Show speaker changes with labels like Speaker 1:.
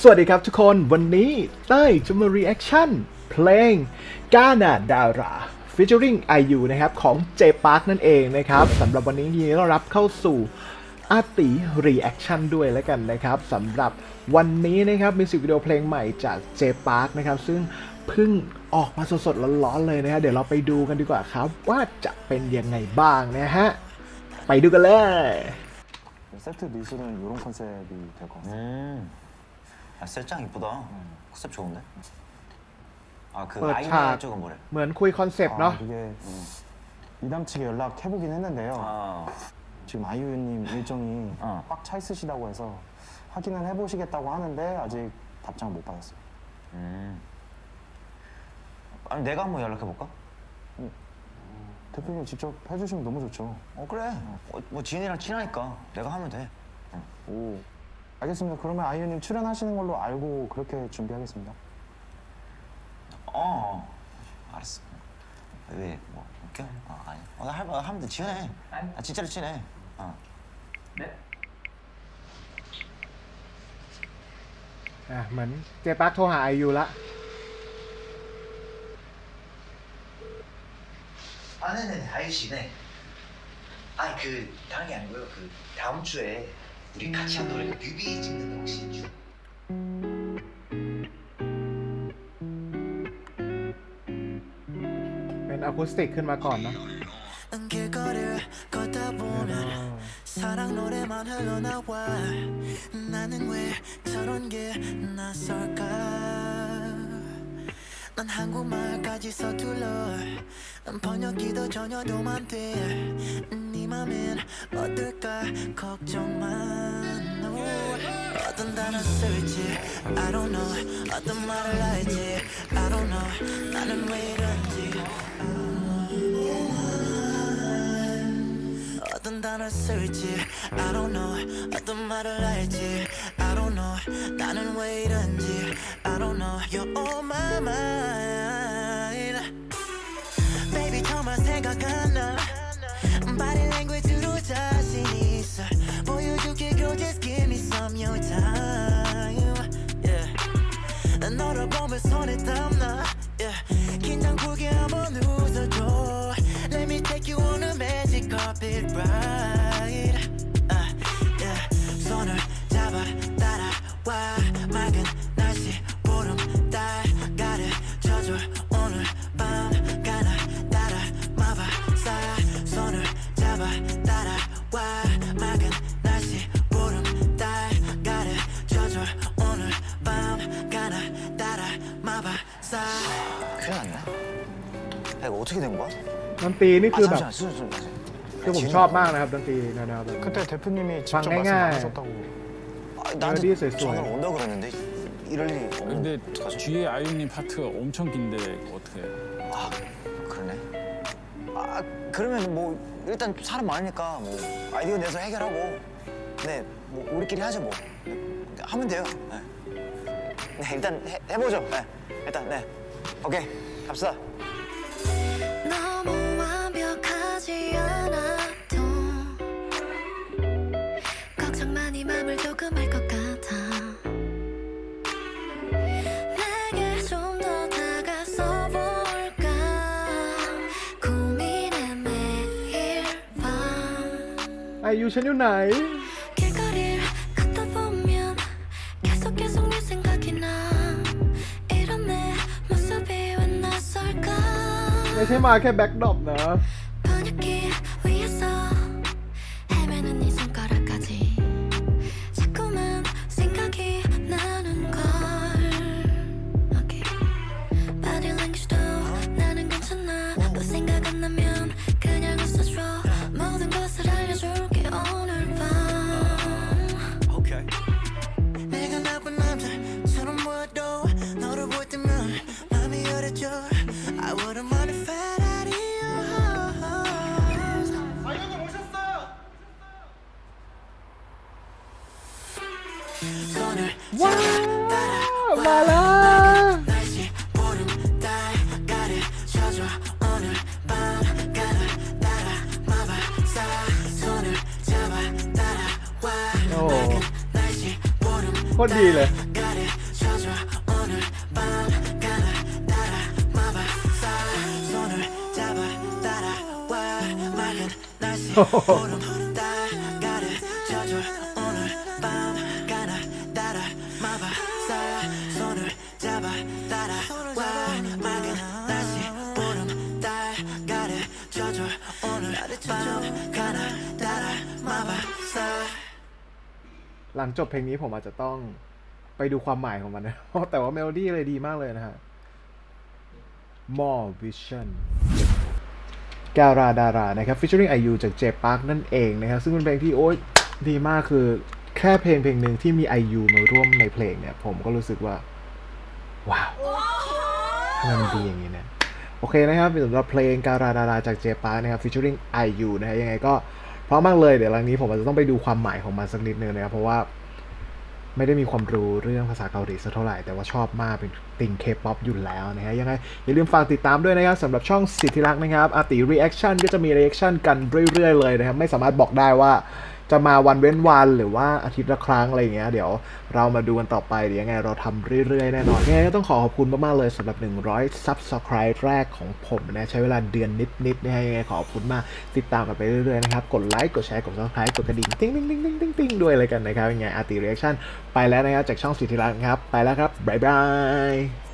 Speaker 1: สวัสดีครับทุกคนวันนี้เต้ยจะมา reaction เพลงกานาดารา featuring IU นะครับของ J Park นั่นเองนะครับสำหรับวันนี้ยินดีต้อนรับเข้าสู่อาติ reaction ด้วยแล้วกันนะครับสำหรับวันนี้นะครับมิวสิกวิดีโอเพลงใหม่จาก J Park นะครับซึ่งเพิ่งออกมาสดๆร้อนๆเลยนะฮะเดี๋ยวเราไปดูกันดีกว่าครับ ว่าจะเป็นยังไงบ้างนะฮะไปดูกันเลย
Speaker 2: 세트 미술은 이런 컨셉이 될 것 같아요.
Speaker 3: 음. 아, 셀장 이쁘다. 컨셉 좋은데? 아, 그
Speaker 1: 어,
Speaker 3: 아이네
Speaker 1: 자.
Speaker 3: 쪽은 뭐래?
Speaker 1: เหมือนคุยคอนเซปต์เนาะ
Speaker 2: 아, 이게 이담 측에 연락해보긴 했는데요.
Speaker 3: 아,
Speaker 2: 지금 아이유님 일정이
Speaker 3: 어.
Speaker 2: 꽉 차 있으시다고 해서 확인은 해보시겠다고 하는데 아직 답장을 못 받았어요.
Speaker 3: 음. 아니, 내가 한번 연락해볼까?
Speaker 2: 대표님 직접 해주시면 너무 좋죠.
Speaker 3: 어, 그래. 어, 뭐 지인이랑 친하니까 내가 하면 돼.
Speaker 2: 오. 알겠습니다. 그러면 아이유님 출연하시는 걸로 알고 그렇게 준비하겠습니다.
Speaker 3: 어, 어. 알았어. 왜, 뭐, 웃겨? 어, 아니. 어, 나 할, 하면 돼. 친해. 아, 진짜로 친해. 어.
Speaker 1: อ่ะเหมือนเจปักโทรหา IU ละ
Speaker 4: 아, 네네, 아유 씨, 네. 아니 그 다른 게 아니고요. 그 다음 주에 우리 같이 한 노래 그 뮤비 찍는데 혹시 주...
Speaker 1: เป็นอะคูสติกขึ้นมาก่อนเนาะ
Speaker 5: 길거리를 걷다 보면 사랑 노래만 흘러나와 나는 왜 저런 게 낯설까 난 한국말까지 서툴러 번역기도 전혀 도움 안돼네 맘엔 어떨까 걱정만 오, 어떤 단어 쓸지 I don't know 어떤 말을 할지 I don't know 나는 왜 이런지 어떤 단어 쓸지 I don't know 어떤 말을 할지 I don't know 나는 왜 이런지 I don't know You're on my mind Baby 정말 생각 안 나 Body language로 자신 있어 보여줄게 girl just give me some your time yeah. 난 너를 보면 손에 땀나 yeah. 긴장 풀게 한번 웃어줘 Let me take you on a magic carpet ride 가나 따라 마바사
Speaker 3: 큰일 났네. 야, 이거 어떻게 된 거야?
Speaker 1: ดนตรีนี่
Speaker 3: 아,
Speaker 1: คือแบบ
Speaker 3: 잠시만, 수술 좀 마세요.
Speaker 1: คือผมชอบมากนะครับดนตรีแนวๆแบบ
Speaker 2: 그때 대표님이 직접
Speaker 1: 방해가-
Speaker 2: 말씀 안 하셨다고.
Speaker 3: 아, 나한테
Speaker 1: 어디에서 했어요?
Speaker 3: 전화를 온다 그랬는데 이럴 일이 없는데
Speaker 6: 근데
Speaker 3: 어떡하지?
Speaker 6: 뒤에 아이유님 파트가 엄청 긴데 어떻게?
Speaker 3: 아 그러네. 아 그러면 뭐 일단 사람 많으니까 뭐 아이디어 내서 해결하고 네뭐 우리끼리 하죠 뭐 하면 돼요. 네, 네 일단 해, 해보죠. 네 일단 네 오케이 갑시다.
Speaker 5: 너무 완벽하지 않아도 걱정 많이 맘을 조금 할 것 같아 내게 좀 더 다가서 볼까 고민해 매일 밤
Speaker 1: ไอยูฉันอยู่ไหน ไม่ใช่มาแค่แบ็กดรอปนะ ว้าวมาล้ว
Speaker 5: โอ้
Speaker 1: โคตรดีเลย
Speaker 5: โอ้
Speaker 1: หลังจบเพลงนี้ผมอาจจะต้องไปดูความหมายของมันนะ แต่ว่าเมโลดี้เลยดีมากเลยนะฮะ More Vision การาดารานะครับ featuring IU จาก J Park นั่นเองนะครับ ซึ่งเป็นเพลงที่โอ๊ยดีมากคือแค่เพลงเพลงหนึ่งที่มี IU มาร่วมในเพลงเนี่ย ผมก็รู้สึกว่า ว้าวทำไมมันดีอย่างนี้เนี่ยโอเคนะครับสำหรับเพลงการาดาราจาก J Park นะครับ featuring IU นะฮะยังไงก็ เพราะมากเลยเดี๋ยวหลังนี้ผมอาจจะต้องไปดูความหมายของมันสักนิดนึงนะครับเพราะว่าไม่ได้มีความรู้เรื่องภาษาเกาหลีสักเท่าไหร่ แต่ว่าชอบมากเป็นติ่งเคป๊อปอยู่แล้วนะฮะยังไง อย่าลืมฝากติดตามด้วยนะครับสำหรับช่องสิทธิรักนะครับอาติรีแอคชั่นก็จะมีรีแอคชั่นกันเรื่อยๆเลยนะครับไม่สามารถบอกได้ว่า จะมาวันเว้นวันหรือว่าอาทิตย์ละครั้งอะไรอย่างเงี้ยเดี๋ยวเรามาดูกันต่อไปเดี๋ยวยังไงเราทำเรื่อยๆแน่นอนยังไงก็ต้องขอขอบคุณมากๆเลยสำหรับ 100 Subscribe แรกของผมนะใช้เวลาเดือนนิดๆนะฮะยังไงขอบคุณมากติดตามกันไปเรื่อยๆนะครับกดไลค์กดแชร์กด Subscribe กดกระดิ่งติ๊งติ๊งติ๊งติ๊งติ๊งติ๊งด้วยเลยกันนะครับยังไงอาร์ติรีแอคชั่นไปแล้วนะครับจากช่องสิทธิรักษ์ครับไปแล้วครับบ๊ายบาย